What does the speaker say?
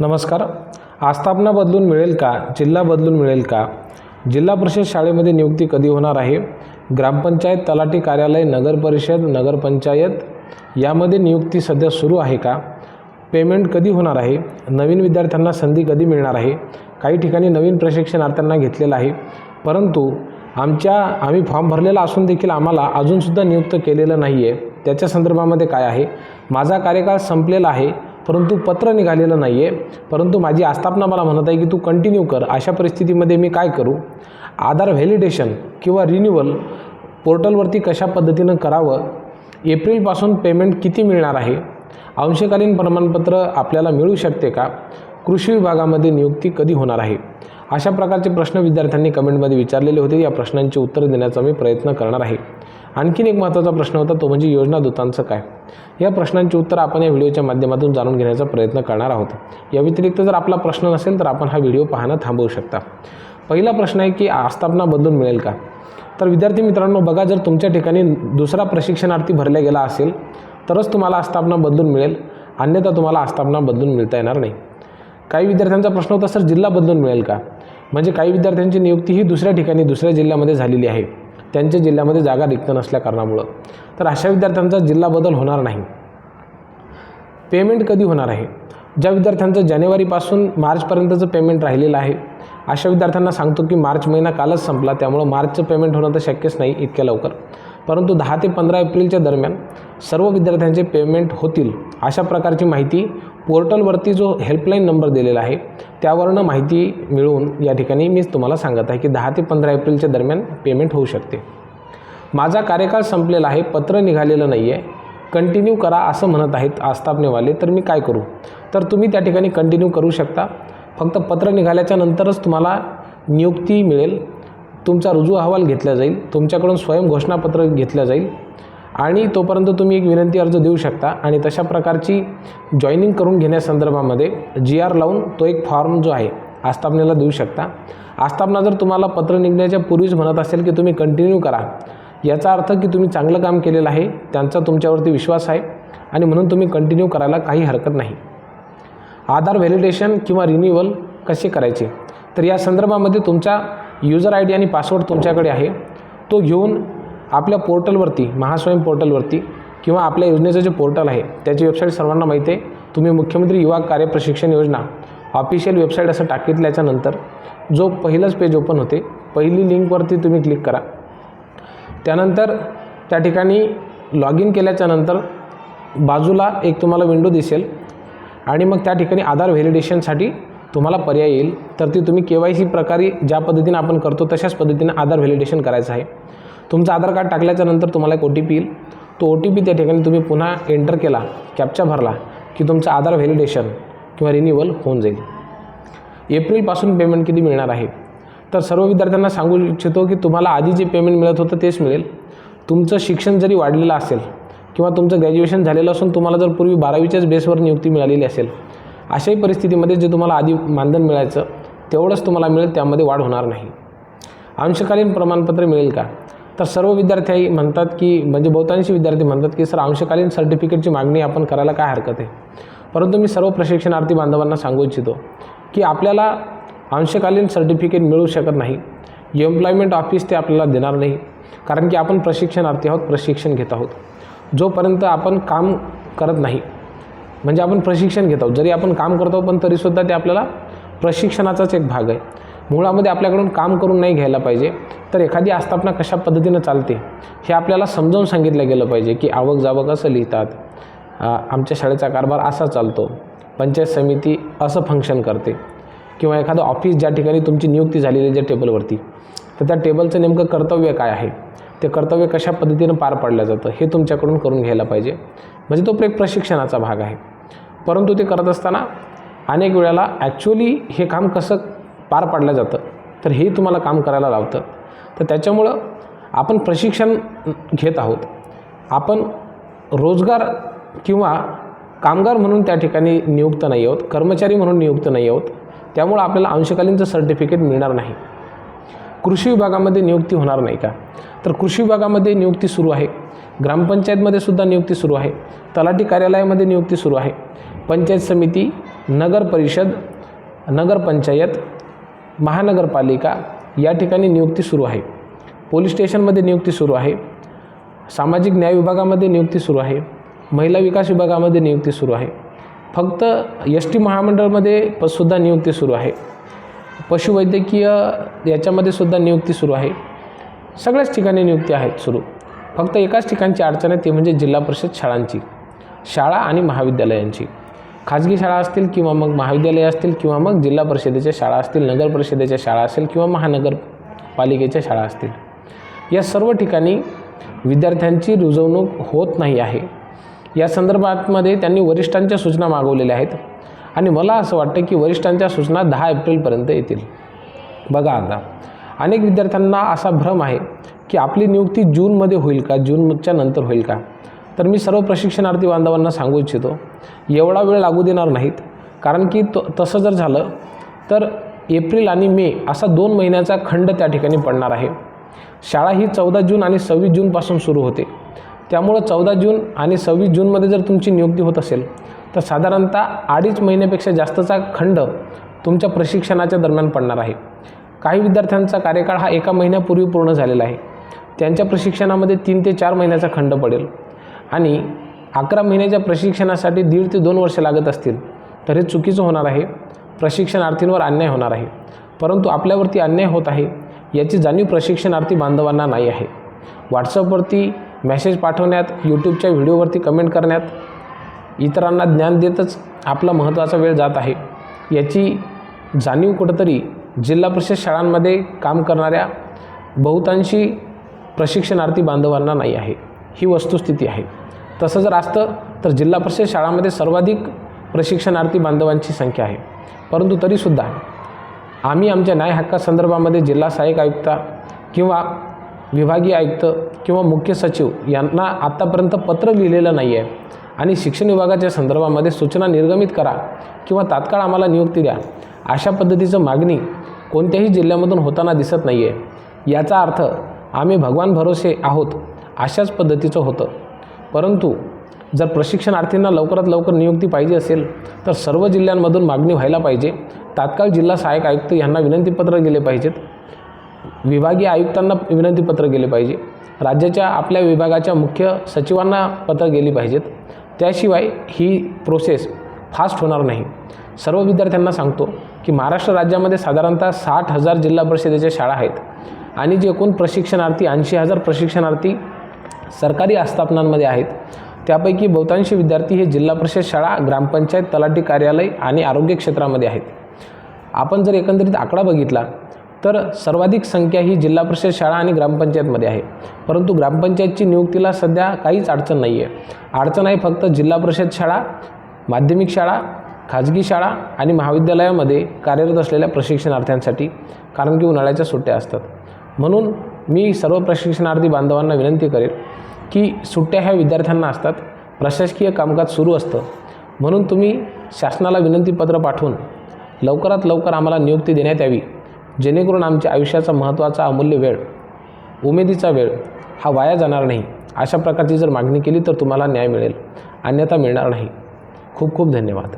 नमस्कार. आस्थापना बदलून मिळेल का? जिल्हा बदलून मिळेल का? जिल्हा परिषद शाळेमध्ये नियुक्ती कधी होणार आहे? ग्रामपंचायत तलाठी कार्यालय नगरपरिषद नगरपंचायत यामध्ये नियुक्ती सध्या सुरू आहे का? पेमेंट कधी होणार आहे? नवीन विद्यार्थ्यांना संधी कधी मिळणार आहे? काही ठिकाणी नवीन प्रशिक्षणार्थ्यांना घेतलेलं आहे. परंतु आमच्या आम्ही फॉर्म भरलेला असून देखील आम्हाला अजूनसुद्धा नियुक्त केलेलं नाही आहे त्याच्या संदर्भामध्ये काय आहे? माझा कार्यकाळ संपलेला आहे. परंतु पत्र निघालेलं नाही आहे परंतु माझी आस्थापना मला म्हणत आहे की तू कंटिन्यू कर. अशा परिस्थितीमध्ये मी काय करू? आधार व्हॅलिडेशन किंवा रिन्युअल पोर्टलवरती कशा पद्धतीनं करावं? एप्रिलपासून पेमेंट किती मिळणार आहे? अंशकालीन प्रमाणपत्र आपल्याला मिळू शकते का? कृषी विभागामध्ये नियुक्ती कधी होणार आहे? अशा प्रकारचे प्रश्न विद्यार्थ्यांनी कमेंटमध्ये विचारलेले होते. या प्रश्नांची उत्तर देण्याचा मी प्रयत्न करणार आहे. आणखीन एक महत्त्वाचा प्रश्न होता तो म्हणजे योजना दूतांचं काय? या प्रश्नांची उत्तर आपण या व्हिडिओच्या माध्यमातून जाणून घेण्याचा प्रयत्न करणार आहोत. या व्यतिरिक्त जर आपला प्रश्न नसेल तर आपण हा व्हिडिओ पाहणं थांबवू शकता. पहिला प्रश्न आहे की आस्थापना बदलून मिळेल का? तर विद्यार्थी मित्रांनो बघा जर तुमच्या ठिकाणी दुसरा प्रशिक्षणार्थी भरला गेला असेल तरच तुम्हाला आस्थापना बदलून मिळेल. अन्यथा तुम्हाला आस्थापना बदलून मिळता येणार नाही. काही विद्यार्थ्यांचा प्रश्न होता सर जिल्हा बदलून मिळेल का? म्हणजे काही विद्यार्थ्यांची नियुक्ती ही दुसऱ्या ठिकाणी दुसऱ्या जिल्ह्यामध्ये झालेली आहे. त्यांच्या जिल्ह्यामध्ये जागा रिक्त नसल्या कारणामुळं. तर अशा विद्यार्थ्यांचा जिल्हा बदल होणार नाही. पेमेंट कधी होणार आहे? ज्या विद्यार्थ्यांचं जानेवारीपासून मार्चपर्यंतचं पेमेंट राहिलेलं आहे अशा विद्यार्थ्यांना सांगतो की मार्च महिना कालच संपला त्यामुळं मार्चचं पेमेंट होणं तर शक्यच नाही इतक्या लवकर. परंतु दहा ते पंधरा एप्रिलच्या दरम्यान सर्व विद्यार्थ्यांचे पेमेंट होतील अशा प्रकारची माहिती पोर्टलवरती जो हेल्पलाईन नंबर दिलेला आहे त्यावरनं माहिती मिळवून या ठिकाणी मी तुम्हाला सांगत आहे की दहा ते पंधरा एप्रिलच्या दरम्यान पेमेंट होऊ शकते. माझा कार्यकाळ संपलेला आहे पत्र निघालेलं नाही आहे कंटिन्यू करा असं म्हणत आहेत आस्थापनेवाले तर मी काय करू? तर तुम्ही त्या ठिकाणी कंटिन्यू करू शकता. फक्त पत्र निघाल्याच्या नंतरच तुम्हाला नियुक्ती मिळेल. तुमचा रुजू अहवाल घेतला जाईल. तुमच्याकडून स्वयं घोषणापत्र घेतलं जाईल. आणि तोपर्यंत तुम्ही एक विनंती अर्ज देऊ शकता आणि तशा प्रकारची जॉईनिंग करून घेण्यासंदर्भामध्ये जी आर लावून तो एक फॉर्म जो आहे आस्थापनेला देऊ शकता. आस्थापना जर तुम्हाला पत्र निघण्याच्या पूर्वीच म्हणत असेल की तुम्ही कंटिन्यू करा याचा अर्थ की तुम्ही चांगलं काम केलेलं आहे त्यांचा तुमच्यावरती विश्वास आहे आणि म्हणून तुम्ही कंटिन्यू करायला काही हरकत नाही. आधार व्हॅलिडेशन किंवा रिन्युअल कसे करायचे? तर या संदर्भामध्ये तुमचा युजर आय डी आणि पासवर्ड तुमच्याकडे आहे. तो घेऊन आपल्या पोर्टलवरती महास्वयं पोर्टलवरती किंवा आपल्या योजनेचं जे पोर्टल आहे त्याची वेबसाईट सर्वांना माहिती आहे. तुम्ही मुख्यमंत्री युवा कार्य प्रशिक्षण योजना ऑफिशियल वेबसाईट असं टाकितल्याच्यानंतर जो पहिलंच पेज ओपन होते पहिली लिंकवरती तुम्ही क्लिक करा. त्यानंतर त्या ठिकाणी लॉग इन केल्याच्यानंतर बाजूला एक तुम्हाला विंडो दिसेल आणि मग त्या ठिकाणी आधार व्हॅलिडेशनसाठी तुम्हाला पर्याय येईल. तर ती तुम्ही के वाय सी प्रकारे ज्या पद्धतीने आपण करतो तशाच पद्धतीने आधार व्हॅलिडेशन करायचं आहे. तुमचं आधार कार्ड टाकल्याच्यानंतर तुम्हाला एक ओ टी पी येईल. तो ओ टी पी त्या ठिकाणी तुम्ही पुन्हा एंटर केला कॅप्चा भरला की तुमचं आधार व्हॅलिडेशन किंवा रिन्युअल होऊन जाईल. एप्रिलपासून पेमेंट किती मिळणार आहे? तर सर्व विद्यार्थ्यांना सांगू इच्छितो की तुम्हाला आधी जे पेमेंट मिळत होतं तेच मिळेल. तुमचं शिक्षण जरी वाढलेलं असेल किंवा तुमचं ग्रॅज्युएशन झालेलं असून तुम्हाला जर पूर्वी बारावीच्याच बेसवर नियुक्ती मिळालेली असेल अशाही परिस्थितीमध्ये जे तुम्हाला आधी मानधन मिळायचं तेवढंच तुम्हाला मिळेल त्यामध्ये वाढ होणार नाही. अंशकालीन प्रमाणपत्र मिळेल का? तर सर्व विद्यार्थी म्हणतात की म्हणजे बहुतांशी विद्यार्थी म्हणतात की सर अंशकालीन सर्टिफिकेटची मागणी आपण करायला काय हरकत आहे? परंतु मी सर्व प्रशिक्षणार्थी बांधवांना सांगू इच्छितो की आपल्याला अंशकालीन सर्टिफिकेट मिळू शकत नाही. एम्प्लॉयमेंट ऑफिस ते आपल्याला देणार नाही. कारण की आपण प्रशिक्षणार्थी आहोत प्रशिक्षण घेत आहोत. जोपर्यंत आपण काम करत नाही म्हणजे आपण प्रशिक्षण घेत आहोत. जरी आपण काम करतो पण तरीसुद्धा ते आपल्याला प्रशिक्षणाचाच एक भाग आहे. मुळामध्ये आपल्याकडून काम करून नाही घ्यायला पाहिजे. तर एखादी आस्थापना कशा पद्धतीनं चालते हे आपल्याला समजावून सांगितलं गेलं पाहिजे की आवक जावक असं लिहितात. आमच्या शाळेचा कारभार असा चालतो पंचायत समिती असं फंक्शन करते किंवा एखादं ऑफिस ज्या ठिकाणी तुमची नियुक्ती झालेली आहे ज्या टेबलवरती तर त्या टेबलचं नेमकं कर्तव्य काय आहे? ते कर्तव्य कशा पद्धतीनं पार पाडलं जातं हे तुमच्याकडून करून घ्यायला पाहिजे. म्हणजे तो एक प्रशिक्षणाचा भाग आहे. परंतु ते करत असताना अनेक वेळेला ॲक्च्युली हे काम कसं पार पाडलं जातं तर हे तुम्हाला काम करायला लावतं. तर त्याच्यामुळं आपण प्रशिक्षण घेत आहोत. आपण रोजगार किंवा कामगार म्हणून त्या ठिकाणी नियुक्त नाही आहोत कर्मचारी म्हणून नियुक्त नाही आहोत. त्यामुळं आपल्याला अंशकालीनचं सर्टिफिकेट मिळणार नाही. कृषी विभागामध्ये नियुक्ती होणार नाही का? तर कृषी विभागामध्ये नियुक्ती सुरू आहे. ग्रामपंचायतमध्ये सुद्धा नियुक्ती सुरू आहे. तलाठी कार्यालयामध्ये नियुक्ती सुरू आहे. पंचायत समिती नगर परिषद नगरपंचायत महानगरपालिका या ठिकाणी नियुक्ती सुरू आहे. पोलीस स्टेशनमध्ये नियुक्ती सुरू आहे. सामाजिक न्याय विभागामध्ये नियुक्ती सुरू आहे. महिला विकास विभागामध्ये नियुक्ती सुरू आहे. फक्त एस टी महामंडळमध्ये प सुद्धा नियुक्ती सुरू आहे. पशुवैद्यकीय याच्यामध्ये सुद्धा नियुक्ती सुरू आहे. सगळ्याच ठिकाणी नियुक्ती आहेत सुरू. फक्त एकाच ठिकाणची अडचण आहे ती म्हणजे जिल्हा परिषद शाळांची. शाळा आणि महाविद्यालयांची. खाजगी शाळा असतील किंवा मग महाविद्यालय असतील किंवा मग जिल्हा परिषदेच्या शाळा असतील नगर परिषदेच्या शाळा असेल किंवा महानगरपालिकेच्या शाळा असतील. या सर्व ठिकाणी विद्यार्थ्यांची रुजवणूक होत नाही आहे. या संदर्भातमध्ये त्यांनी वरिष्ठांच्या सूचना मागवलेल्या आहेत आणि मला असं वाटतं की वरिष्ठांच्या सूचना दहा एप्रिलपर्यंत येतील. बघा आता अनेक विद्यार्थ्यांना असा भ्रम आहे की आपली नियुक्ती जूनमध्ये होईल का? जूनच्या नंतर होईल का? तर मी सर्व प्रशिक्षणार्थी बांधवांना सांगू इच्छितो एवढा वेळ लागू देणार नाहीत. कारण की तो तसं जर झालं तर एप्रिल आणि मे असा दोन महिन्याचा खंड त्या ठिकाणी पडणार आहे. शाळा ही चौदा जून आणि सव्वीस जूनपासून सुरू होते. त्यामुळं चौदा जून आणि सव्वीस जूनमध्ये जर तुमची नियुक्ती होत असेल तर साधारणतः अडीच महिन्यापेक्षा जास्तचा खंड तुमच्या प्रशिक्षणाच्या दरम्यान पडणार आहे. काही विद्यार्थ्यांचा कार्यकाळ हा एका महिन्यापूर्वी पूर्ण झालेला आहे. त्यांच्या प्रशिक्षणामध्ये तीन ते चार महिन्याचा खंड पडेल. आणि अकरा महिन्याच्या प्रशिक्षणासाठी दीड ते दोन वर्ष लागत असतील तर हे चुकीचं होणार आहे. प्रशिक्षणार्थींवर अन्याय होणार आहे. परंतु आपल्यावरती अन्याय होत आहे याची जाणीव प्रशिक्षणार्थी बांधवांना नाही आहे. व्हॉट्सअपवरती मेसेज पाठवण्यात यूट्यूबच्या व्हिडिओवरती कमेंट करण्यात इतरांना ज्ञान देतच आपला महत्त्वाचा वेळ जात आहे. याची जाणीव कुठंतरी जिल्हा परिषद शाळांमध्ये काम करणाऱ्या बहुतांशी प्रशिक्षणार्थी बांधवांना नाही आहे. ही वस्तुस्थिती आहे. तसं जर असतं तर जिल्हा परिषद शाळांमध्ये सर्वाधिक प्रशिक्षणार्थी बांधवांची संख्या आहे. परंतु तरीसुद्धा आम्ही आमच्या न्याय हक्कासंदर्भामध्ये जिल्हा सहाय्यक आयुक्त किंवा विभागीय आयुक्त किंवा मुख्य सचिव यांना आत्तापर्यंत पत्र लिहिलेलं नाही आहे. आणि शिक्षण विभागाच्या संदर्भामध्ये सूचना निर्गमित करा किंवा तात्काळ आम्हाला नियुक्ती द्या अशा पद्धतीचं मागणी कोणत्याही जिल्ह्यामधून होताना दिसत नाही आहे याचा अर्थ आम्ही भगवान भरोसे आहोत अशाच पद्धतीचं होतं. परंतु जर प्रशिक्षणार्थींना लवकरात लवकर नियुक्ती पाहिजे असेल तर सर्व जिल्ह्यांमधून मागणी व्हायला पाहिजे. तात्काळ जिल्हा सहाय्यक आयुक्त यांना विनंतीपत्र गेले पाहिजेत. विभागीय आयुक्तांना विनंतीपत्र गेले पाहिजे. राज्याच्या आपल्या विभागाच्या मुख्य सचिवांना पत्र गेली पाहिजेत. त्याशिवाय ही प्रोसेस फास्ट होणार नाही. सर्व विद्यार्थ्यांना सांगतो की महाराष्ट्र राज्यामध्ये साधारणतः साठ हजार जिल्हा परिषदेच्या शाळा आहेत आणि जे एकूण प्रशिक्षणार्थी ऐंशी हजार प्रशिक्षणार्थी सरकारी आस्थापनांमध्ये आहेत. त्यापैकी बहुतांशी विद्यार्थी हे जिल्हा परिषद शाळा ग्रामपंचायत तलाठी कार्यालय आणि आरोग्य क्षेत्रामध्ये आहेत. आपण जर एकंदरीत आकडा बघितला तर सर्वाधिक संख्या ही जिल्हा परिषद शाळा आणि ग्रामपंचायतमध्ये आहे. परंतु ग्रामपंचायतची नियुक्तीला सध्या काहीच अडचण नाही आहे अडचण आहे फक्त जिल्हा परिषद शाळा माध्यमिक शाळा खाजगी शाळा आणि महाविद्यालयामध्ये कार्यरत असलेल्या प्रशिक्षणार्थ्यांसाठी कारण की उन्हाळ्याच्या सुट्ट्या असतात. म्हणून मी सर्व प्रशिक्षणार्थी बांधवांना विनंती करेन की सुट्ट्या ह्या विद्यार्थ्यांना असतात. प्रशासकीय कामकाज सुरू असतं. म्हणून तुम्ही शासनाला विनंतीपत्र पाठवून लवकरात लवकर आम्हाला नियुक्ती देण्यात यावी. जेणेकरून आमच्या आयुष्याचा महत्त्वाचा अमूल्य वेळ उमेदीचा वेळ हा वाया जाणार नाही. अशा प्रकारची जर मागणी केली तर तुम्हाला न्याय मिळेल. अन्यथा मिळणार नाही. खूप खूप धन्यवाद.